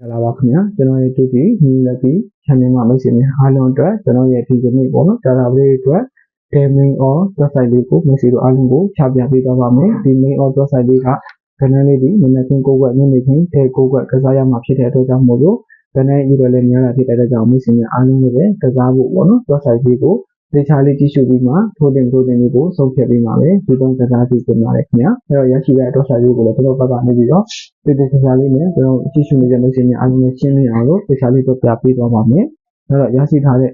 မင်္ဂလာပါခင်ဗျာကျွန်တော်ရဲ့ဒီဒီညီလက်ပြီး channel မှာမိတ်ဆွေများအားလုံးအတွက်ကျွန်တော်ရဲ့ဒီကနေ့ပေါ့နော်ဒါသာလေးအတွက် gaming or website လေးကိုမိတ်ဆွေတို့အားလုံးကိုချပြပေးသွားပါမယ်ဒီ main or website လေးကကဏ္ဍလေးဒီနည်းနည်းချင်းကိုယ်ွက်နည်းနည်းချင်းတဲကိုယ်ွက်ကစားရမှာဖြစ်တဲ့အတွက်ကြောင့်မို့လို့ကဏ္ဍရည်ရွယ်လေးများတာဖြစ်တဲ့အတွက်ကြောင့်မိတ်ဆွေများအားလုံးလည်းပဲကစားဖို့ပေါ့နော် website လေးကို သေချာလေးကြည့်ရှုပြီးမှထိုးတင်ထိုးတင်လေးကိုဆုံးဖြတ်ပြီးမှပဲဒီတုန်းကစားကြည့်ကြပါရခင်ဗျာအဲ့တော့ရရှိတဲ့အတွက်စာလေးကိုလည်းကျွန်တော်ဘက်ကနေပြီးတော့ဒီဒီသေချာလေးနဲ့ကျွန်တော်ကြည့်ရှုနေတဲ့မိတ်ဆွေများအားလုံးလည်းရှင်းလင်းအောင်လို့သေချာလေးတော့ပြပေးသွားပါမယ်အဲ့တော့ရရှိထားတဲ့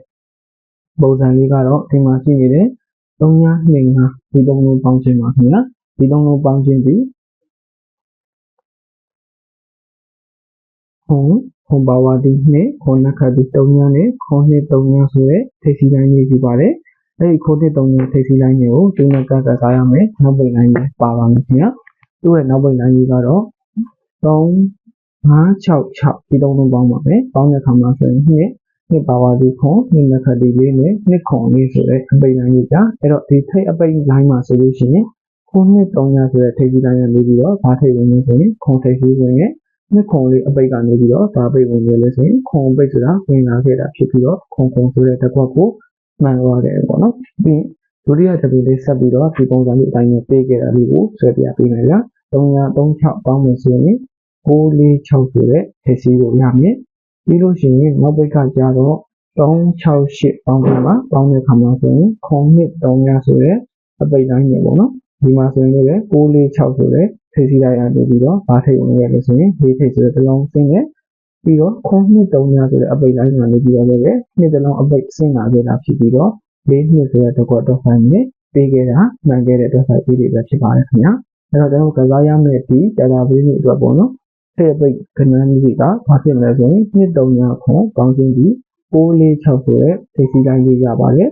ပုံစံလေးကတော့ဒီမှာရှိနေတဲ့3ည2ညဒီသုံးလုံးပေါင်းခြင်းပါခင်ဗျာဒီသုံးလုံးပေါင်းခြင်းဒီဟွန် ခွန်ပါဝါဒီနဲ့ခွန်နခတိ3ညနဲ့ခွန်နှစ်3ညဆိုတဲ့ထိပ်စီတိုင်းလေးရှိပါတယ်။အဲဒီခွန်နှစ်3ညထိပ်စီတိုင်းတွေကိုကျုံးနဲ့ကကစားရမယ်။နောက်ပိတ်လိုင်းလေးပါပါမယ်ခင်ဗျာ။သူ့ရဲ့နောက်ပိတ်လိုင်းကြီးကတော့3 566ဒီသုံးလုံးပေါင်းပါမယ်။ပေါင်းတဲ့အခါမှာဆိုရင်နှစ်နှစ်ပါဝါဒီခွန်နှစ်နခတိလေးနဲ့နှစ်ခွန်လေးဆိုတဲ့အပိတ်လိုင်းကြီးကအဲ့တော့ဒီထိပ်အပိတ်လိုင်းမှာဆိုလို့ရှိရင်ခွန်နှစ်3ညဆိုတဲ့ထိပ်စီတိုင်းကနေပြီးတော့ဘာထိပ်ဝင်နေဆိုရင်ခွန်ထိပ်စီဝင်ရဲ့ နှစ်ခုံလေးအပိတ်ကနေပြီးတော့ဒါပိတ်ဝင်ရလဲဆိုရင်ခုံပိတ်ဆိုတာဝင်လာခဲ့တာဖြစ်ပြီးတော့ခုံခုံဆိုတဲ့တစ်ခွက်ကိုမှန်သွားတယ်ပေါ့နော်ပြီးဒုတိယတစ်ပိတ်လေးဆက်ပြီးတော့ဒီပုံစံလေးအတိုင်းနဲ့ပေးခဲ့တာလေးကိုဆွဲပြပေးမယ်ဗျာ336ပေါင်းမယ်ဆိုရင်646ဆိုတဲ့ထည့်စီကိုရမယ်ပြီးလို့ရှိရင်နောက်ပိတ်ကကြတော့368ပေါင်းပြမှာပေါင်းတဲ့ခါမှာဆိုရင်ခုံနှစ်300ဆိုတဲ့အပိတ်တိုင်းနေပေါ့နော်ဒီမှာဆိုရင်လည်း646ဆိုတဲ့ ထိပ်စီလိုက်ရနေပြီးတော့ဘာထိပ်ဝင်ရလဲဆိုရင်လေးထိပ်ဆိုတဲ့တစ်လုံးဆင်းတယ်ပြီးတော့ခွန်နှစ်3ညဆိုတဲ့အပိတ်လိုက်မှာနေပြီးတော့လည်းနှစ်တစ်လုံးအပိတ်ဆင်းလာခဲ့တာဖြစ်ပြီးတော့လေးနှစ်ဆိုတဲ့တစ်ခွက်တော့ဆိုင်နဲ့ပေးခဲ့တာမှန်ခဲ့တဲ့အတွက်ဆိုင်ပြီးတွေပဲဖြစ်ပါတယ်ခင်ဗျာအဲ့တော့ကျွန်တော်ကစားရမယ့်ဒီ database တွေအတွက်ပေါ့နော်ထိပ်ပိတ်ခဏန်းကြီးကဘာဖြစ်မလဲဆိုရင်နှစ်3ညခွန်ကောင်းချင်းပြီး646ဆိုတဲ့ထိပ်စီတိုင်းလေးရပါတယ်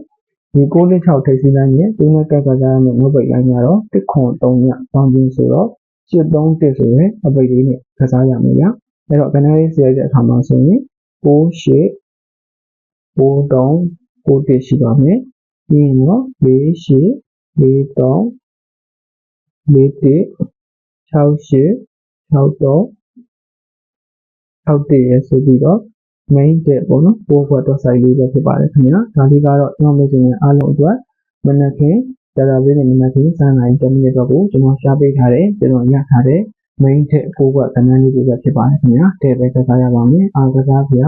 ဒီ646ထိပ်စီတိုင်းရဲ့ဒီနေ့ကကစားရမယ့်ငုတ်ပိတ်လိုင်းကတော့1ခွန်3ညပေါင်းချင်းဆိုတော့ 831ဆိုရင်အပိတ်လေးနဲ့ကစားရမယ်ဗျာအဲ့တော့ binary စီရိုက်တဲ့အခါမှာဆိုရင်68 93 91ရှိပါမယ်ပြီးရင်တော့48 43 41 68 63 61ရဆိုပြီးတော့ main တဲ့ပေါ့နော်ပို့ခွက်တော့ site လေးပဲဖြစ်ပါတယ်ခင်ဗျာဒါလေးကတော့ကျွန်တော်မျိုးစင်အားလုံးအတွက်မနက်ခင်း database နဲ့မနက်ခင်းစမ်းနိုင်10မိနစ်တော့ကိုကျွန်တော်ရှားပေးထားတယ်ကျွန်တော်ရထားတဲ့ main ထက်ကိုကကဏ္ဍလေးတွေပဲဖြစ်ပါတယ်ခင်ဗျာတဲ့ပဲကစားရပါမယ်အားကစားပြ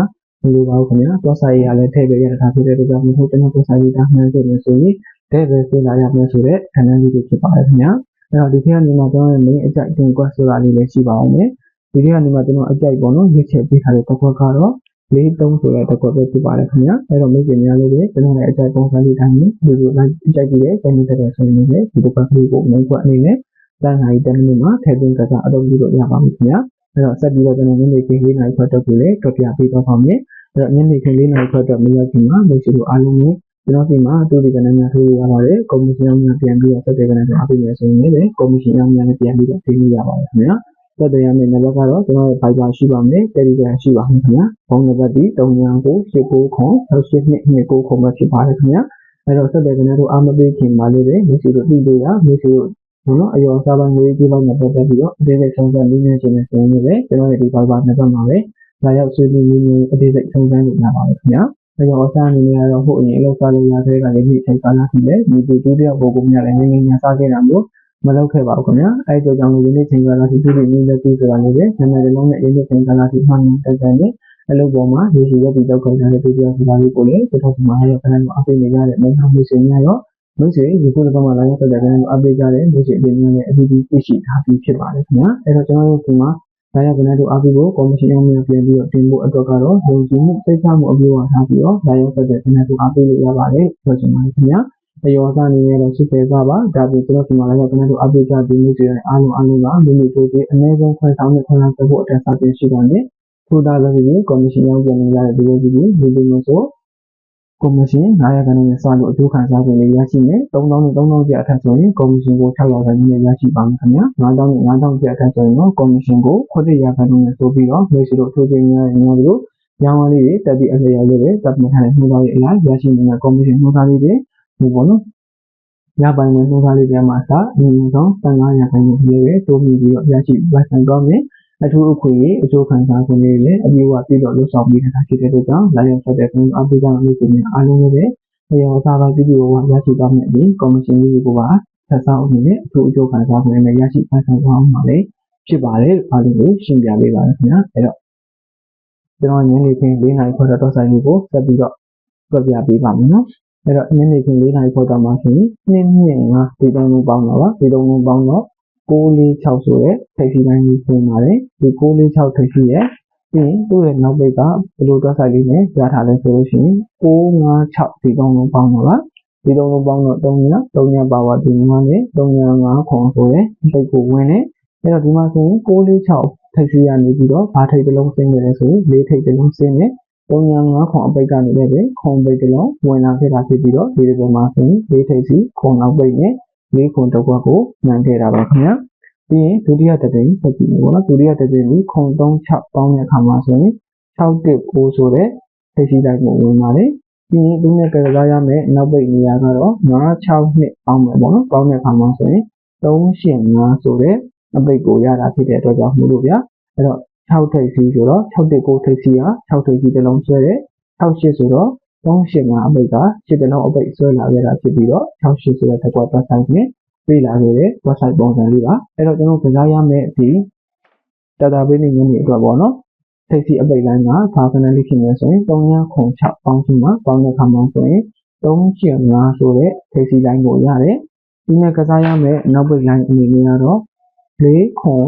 ဘယ်လိုပါခင်ဗျာသွားဆိုင်ရလဲထည့်ပေးရတာဖြစ်တဲ့ကြောင့်မို့ကျွန်တော်သွားဆိုင်ရတာမှန်တယ်လို့ဆိုရင်တဲ့ပဲပြင်လာရမယ်ဆိုတဲ့ကဏ္ဍလေးတွေဖြစ်ပါတယ်ခင်ဗျာအဲ့တော့ဒီခေတ်ကနေမှကျွန်တော်ရဲ့ main အကြိုက်တင်ကွက်ဆိုတာလေးလည်းရှိပါအောင်မယ်ဒီခေတ်ကနေမှကျွန်တော်အကြိုက်ပေါ့နော်ရွေးချယ်ပေးထားတဲ့တစ်ခွက်ကတော့ လေးသုံးဆိုတဲ့တစ်ခွက်ပဲဖြစ်ပါတယ်ခင်ဗျာအဲ့တော့မိတ်ဆွေများလေးပဲကျွန်တော်ရဲ့အကြိုက်ပုံစံလေးတိုင်းနဲ့ဒီလိုလိုက်အကြိုက်ပြီးတဲ့ကျန်နေတဲ့ဆိုရင်လည်းဒီတစ်ခွက်ကလေးကို main ကွက်အနေနဲ့တန်းနိုင်10မိနစ်မှာထည့်သွင်းကစားအလုပ်လုပ်လို့ရပါမယ်ခင်ဗျာအဲ့တော့ဆက်ပြီးတော့ကျွန်တော်ညနေခင်း၄နာရီခွဲတော့ကိုလည်းတွေ့ပြပေးတော့ပါမယ်အဲ့တော့ညနေခင်း၄နာရီခွဲတော့မရောက်ခင်မှာမိတ်ဆွေတို့အားလုံးကိုကျွန်တော်ဒီမှာတူဒီကနန်းများထိုးရပါတယ်ကော်မရှင်အောင်များပြန်ပြီးတော့ဆက်တဲ့ကနန်းတွေအားပေးမယ်ဆိုရင်လည်းကော်မရှင်အောင်များနဲ့ပြန်ပြီးတော့သိလို့ရပါတယ်ခင်ဗျာ ဆက်တဲ့ရမယ့်နံပါတ်ကတော့ကျွန်တော်ရဲ့ Viber ရှိပါမယ် Telegram ရှိပါမယ်ခင်ဗျာဖုန်းနံပါတ်ဒီ3998ခွန်6829ခွန်ပဲဖြစ်ပါတယ်ခင်ဗျာအဲ့တော့ဆက်တဲ့ကနန်းတို့အားမပေးခင်မှာလေးပဲမိတ်ဆွေတို့သိလို့ရမိတ်ဆွေတို့ဘောနော်အယောစားပိုင်းငွေကြေးပိုင်းနဲ့ပတ်သက်ပြီးတော့အသေးစိတ်ဆုံးဖြတ်နည်းနည်းချင်းနဲ့ဆိုရင်လည်းကျွန်တော်ရဲ့ဒီ Viber နံပါတ်မှာပဲလာရောက်ဆွေးနွေးရင်းအသေးစိတ်ဆုံးဖြတ်လို့ရပါမယ်ခင်ဗျာအဲကြောင့်အစားအနေနဲ့ကတော့ဟိုအရင်အလုပ်စားလို့ရတဲ့ကလည်းဒီချိန်ကာလထိလည်းဒီဒီဒုတိယဘုတ်ကများလည်းငငယ်ညာစားခဲ့တာမျိုး မလုပ်ခဲ့ပါဘူးခင်ဗျာအဲကြောင့်လည်းဒီနေ့ချိန်ကာလထိဒီဒီနည်းလက်ပြီးဆိုတာလည်းပဲနာမည်လုံးနဲ့ဒီနေ့ချိန်ကာလထိမှန်တက်တယ်နဲ့အလုပ်ပေါ်မှာရေရှိတဲ့ဒီတော့ခေါ်တဲ့ဒုတိယစီပါလေးကိုလည်းတစ်ထောက်မှာရခဏမှာအပိနေရတဲ့မိဟောင်းမိတ်ဆွေများရောမိတ်ဆွေဒီခုတစ်ခါမှလာရောက်တဲ့ကနေ့အပိကြတဲ့မိတ်ဆွေအပြင်များနဲ့အတူတူသိရှိထားပြီးဖြစ်ပါတယ်ခင်ဗျာအဲတော့ကျွန်တော်တို့ဒီမှာဒါရကနေ့တို့အားပြီးဖို့ကော်မရှင်အောင်များပြန်ပြီးတော့တင်ဖို့အတွက်ကတော့ယုံကြည်မှုစိတ်ချမှုအပြည့်အဝထားပြီးတော့ဒါရောက်တဲ့ကနေ့တို့အားပေးလို့ရပါတယ်ပြောချင်ပါတယ်ခင်ဗျာ အယောအစားအနေနဲ့တော့ရှိခဲ့ကြပါဒါပြီးကျွန်တော်ဒီမှာလည်းကျွန်တော်တို့အပိကြပြီးလို့ဆိုရင်အားလုံးအားလုံးကမိမိတို့ရဲ့အနည်းဆုံးခွင့်ဆောင်တဲ့ခွင့်ဆောင်ဖို့အတွက်စတင်ရှိပါတယ်ထို့သာလည်းကော်မရှင်အောင်ပြန်နေရတဲ့ဒီလိုကြီးဒီလိုမျိုးဆိုကော်မရှင်900ခန်းနဲ့စလို့အကျိုးခံစားခွင့်လေးရရှိမယ်3000နဲ့3000ကျပ်အထက်ဆိုရင်ကော်မရှင်ကို600ခန်းနဲ့ရရှိပါမယ်ခင်ဗျာ9000နဲ့9000ကျပ်အထက်ဆိုရင်တော့ကော်မရှင်ကို900ခန်းနဲ့ဆိုပြီးတော့မျိုးစီတို့ထိုးချင်းရရများတို့ရောင်းဝယ်လေးတွေတက်ပြီးအလျော်လေးတွေတပ်မှတ်ထားတဲ့နှုတ်သားရေးအလားရရှိနေတဲ့ကော်မရှင်နှုတ်သားလေးတွေ ဒီပေါ့နော်ရပိုင်တဲ့နှုတ်သားလေးတွေမှာစအရင်ဆုံး1500ခန်းနဲ့ပြေးပဲတိုးပြီးပြီးတော့ရရှိပတ်စံတော့မယ်အထူးအခွင့်အရေးအကျိုးခံစားခွင့်တွေလည်းအပြည့်အဝပြည့်စုံလို့ဆောင်ပြီးတာဖြစ်တဲ့အတွက်ကြောင့်လာရောက်ဆက်တဲ့ခင်ဗျာအပိကမလို့ရှင်များအားလုံးလည်းပဲအရောစားပါပြည်သူ့ဘဝရရှိသွားမယ့်အပြင်ကော်မရှင်ကြီးကိုပါဆက်ဆောင်အနေနဲ့အထူးအကျိုးခံစားခွင့်နဲ့ရရှိခံစားသွားမှာလည်းဖြစ်ပါတယ်အားလုံးကိုရှင်းပြပေးပါရခင်ဗျာအဲ့တော့ကျွန်တော်ညနေခင်း၄နာရီခွဲတော့ဆိုင်လေးကိုဆက်ပြီးတော့ပြပြပေးပါမယ်နော် အဲ့တော့ညနေခင်း၄နာရီခွဲတော့မှဆိုရင်နှစ်နှစ်ငါဒီတုံးလုံးပေါင်းတော့ပါဒီတုံးလုံးပေါင်းတော့646ဆိုတဲ့ထိပ်စီတိုင်းကြီးပြင်ပါတယ်ဒီ646ထိပ်စီရဲ့ပြီးရင်သူ့ရဲ့နောက်ပိတ်ကဘယ်လိုတွက်ဆိုင်လေးနဲ့ကြားထားလဲဆိုလို့ရှိရင်656ဒီတုံးလုံးပေါင်းတော့ပါဒီတုံးလုံးပေါင်းတော့3ည3ညပါဝါဒီ9နဲ့3ည5ခွန်ဆိုတဲ့ထိပ်ကိုဝင်တယ်အဲ့တော့ဒီမှာဆိုရင်646ထိပ်စီရနေပြီးတော့ဘာထိပ်တစ်လုံးဆင်းနေလဲဆိုရင်၄ထိပ်တစ်လုံးဆင်းနေ 3ည5ခွန်အပိတ်ကနေလည်းပဲခွန်ပိတ်တစ်လုံးဝင်လာခဲ့တာဖြစ်ပြီးတော့ဒီဒီပုံမှာဆိုရင်၄ထိပ်စီခွန်နောက်ပိတ်နဲ့၄ခွန်တစ်ခွက်ကိုမှန်ခဲ့တာပါခင်ဗျာပြီးရင်ဒုတိယတစ်ပိတ်ဆက်ကြည့်မယ်ပေါ့နော်ဒုတိယတစ်ပိတ်ကိုခွန်36ပေါင်းတဲ့အခါမှာဆိုရင်619ဆိုတဲ့ထိပ်စီတိုင်းကိုဝင်ပါတယ်ပြီးရင်သူနဲ့ကစားရမယ့်နောက်ပိတ်နေရာကတော့962ပေါင်းမယ်ပေါ့နော်ပေါင်းတဲ့အခါမှာဆိုရင်385ဆိုတဲ့အပိတ်ကိုရတာဖြစ်တဲ့အတွက်ကြောင့်မို့လို့ဗျာအဲ့တော့ 6ထိပ်စီဆိုတော့619ထိပ်စီက6ထိပ်စီတစ်လုံးဆွဲတယ်68ဆိုတော့385အပိတ်က7တလုံးအပိတ်ဆွဲလာခဲ့တာဖြစ်ပြီးတော့68ဆိုတဲ့တစ်ခွက်ပတ်ဆိုင်နဲ့ပြေးလာခဲ့တဲ့ website ပုံစံလေးပါအဲ့တော့ကျွန်တော်ကစားရမယ့်ဒီ database နဲ့ညနေအတွက်ပေါ့နော်ထိပ်စီအပိတ်လိုင်းကဘာကနလေးဖြစ်နေဆိုရင်306ပေါင်းစုမှာပေါင်းတဲ့အခါမှာဆိုရင်385ဆိုတဲ့ထိပ်စီလိုင်းကိုရတယ်ဒီနေ့ကစားရမယ့်နောက်ပိတ်လိုင်းအနေနဲ့ကတော့4ခွန်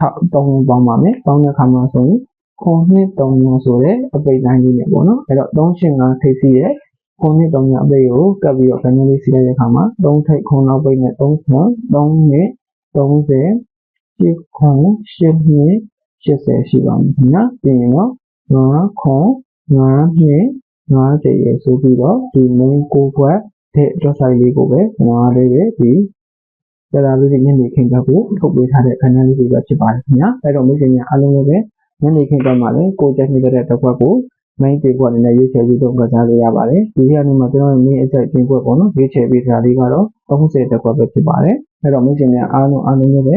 6ပေါင်းပေါင်းပါမယ်ပေါင်းတဲ့အခါမှာဆိုရင်ခွန်နှစ်300ဆိုတဲ့အပိတ်လိုင်းလေးနဲ့ပေါ့နော်အဲ့တော့385ထိပ်စီရဲ့ခွန်နှစ်300အပိတ်ကိုကပ်ပြီးတော့ကနလေးစီးလိုက်တဲ့အခါမှာ3ထိပ်ခွန်နောက်ပိတ်နဲ့3ခွန်3နဲ့30 7ခွန်8နှစ်80ရှိပါမယ်ခင်ဗျာပြီးရင်တော့9ခွန်9နှစ်90ရေဆိုပြီးတော့ဒီ main ကိုဘွက်တဲ့ dot site လေးကိုပဲကျွန်တော်လေးပဲဒီ ကြတာလေးညနေခင်းတော့ကိုထုတ်ပေးထားတဲ့ခန်းလေးတွေပဲဖြစ်ပါတယ်ခင်ဗျာအဲ့တော့မိတ်ဆွေများအားလုံးလည်းပဲညနေခင်းတော့မှလည်းကိုကြိုက်နေတဲ့တစ်ခွက်ကို main တေခွက်အနေနဲ့ရွေးချယ်ပြီးတော့ကစားလို့ရပါတယ်ဒီနေ့ကနေမှကျွန်တော် main အချက်တင်ခွက်ပေါ့နော်ရွေးချယ်ပေးထားလေးကတော့30တစ်ခွက်ပဲဖြစ်ပါတယ်အဲ့တော့မိတ်ဆွေများအားလုံးအားလုံးလည်းပဲ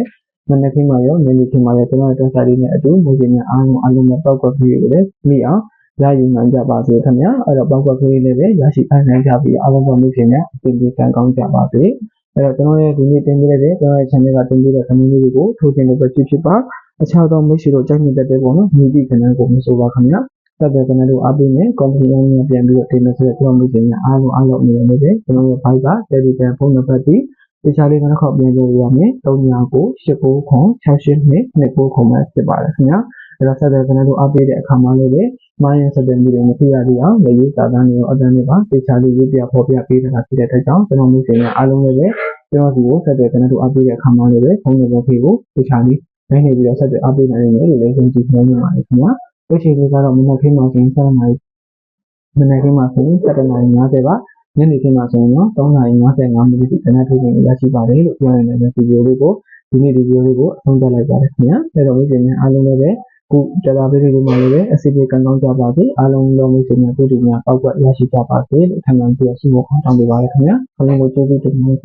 မနေ့ကမှရောညနေခင်းမှရောကျွန်တော်တို့စာလေးနဲ့အတူမိတ်ဆွေများအားလုံးအားလုံးနဲ့ပောက်ကွက်ပြီးကိုလည်းမိအောင်ရယူနိုင်ကြပါစေခင်ဗျာအဲ့တော့ပောက်ကလေးလေးပဲရရှိအားနိုင်ကြပြီးအားလုံးကမိခင်နဲ့အပင်ဒီကံကောင်းကြပါစေ အဲ့တော့ကျွန်တော်ရဲ့ဒီနေ့တင်ပြတဲ့ကျွန်တော်ရဲ့ channel ကတင်ပြတဲ့ခဏလေးတွေကိုထိုးတင်လို့ပဲဖြစ်ဖြစ်ပါအခြားသောမိတ်ဆွေတို့ကြိုက်နေတဲ့တဲ့ပေါ့နော်မြည်ပြီးခဏကိုမဆိုပါခင်ဗျာဆက်တဲ့ကျွန်တော်တို့အားပေးမယ် company အင်းပြန်ပြီးတော့တင်မယ်ဆိုတော့ကျွန်တော်မိခင်များအားလုံးအားလုံးအနေနဲ့လည်းကျွန်တော်ရဲ့ Viber Telegram ဖုန်းနံပါတ်ဒီတခြားလေးကတော့ခေါက်ပြန်ပြောရမယ်39ကို89ခွန်68နှစ်29ခွန်ပဲဖြစ်ပါတယ်ခင်ဗျာ အဲ့တော့ဆက်တဲ့ကျွန်တော်တို့အားပေးတဲ့အခါမှာလည်းပဲမိုင်းရဆက်တဲ့မျိုးတွေမဖြစ်ရသေးအောင်လေရေးစာတန်းတွေရောအတန်းတွေပါတခြားလေးရေးပြဖော်ပြပေးတာဖြစ်တဲ့အတွက်ကြောင့်ကျွန်တော်မျိုးစင်ရဲ့အားလုံးလည်းပဲကျွန်တော်ဒီကိုဆက်တဲ့ကျွန်တော်တို့အားပေးတဲ့အခါမှာလည်းပဲဖုန်းနံပါတ်ဖေးကိုတခြားလေးနိုင်နေပြီးတော့ဆက်တဲ့အားပေးနိုင်တယ်လို့လည်းယုံကြည်နေနေပါတယ်ခင်ဗျာ။ဒီချိန်လေးကတော့မနက်ခင်းမှာဆိုရင်7နာရီမနက်ခင်းမှာဆိုရင်7နာရီ50ပါညနေခင်းမှာဆိုရင်တော့3နာရီ55မိနစ်ထိတနက်ထုတ်ပြန်ရရှိပါတယ်လို့ပြောရတဲ့ဗီဒီယိုလေးကိုဒီနေ့ဒီဗီဒီယိုလေးကိုအဆုံးသတ်လိုက်ပါတယ်ခင်ဗျာ။အဲ့တော့မိတ်ဆွေများအားလုံးလည်း ပဲခုတရားပေးလေးမှာလည်းအစီအပြေကံကောင်းကြပါစေအားလုံးလုံးမိတ်ဆွေများတို့ဒီများပောက်ကွက်ရရှိကြပါစေလို့ထပ်မံပြီးဆုမခေါင်းတောင်းပေးပါရခင်ဗျာအားလုံးကိုကျေးဇူးတင်ပါတယ်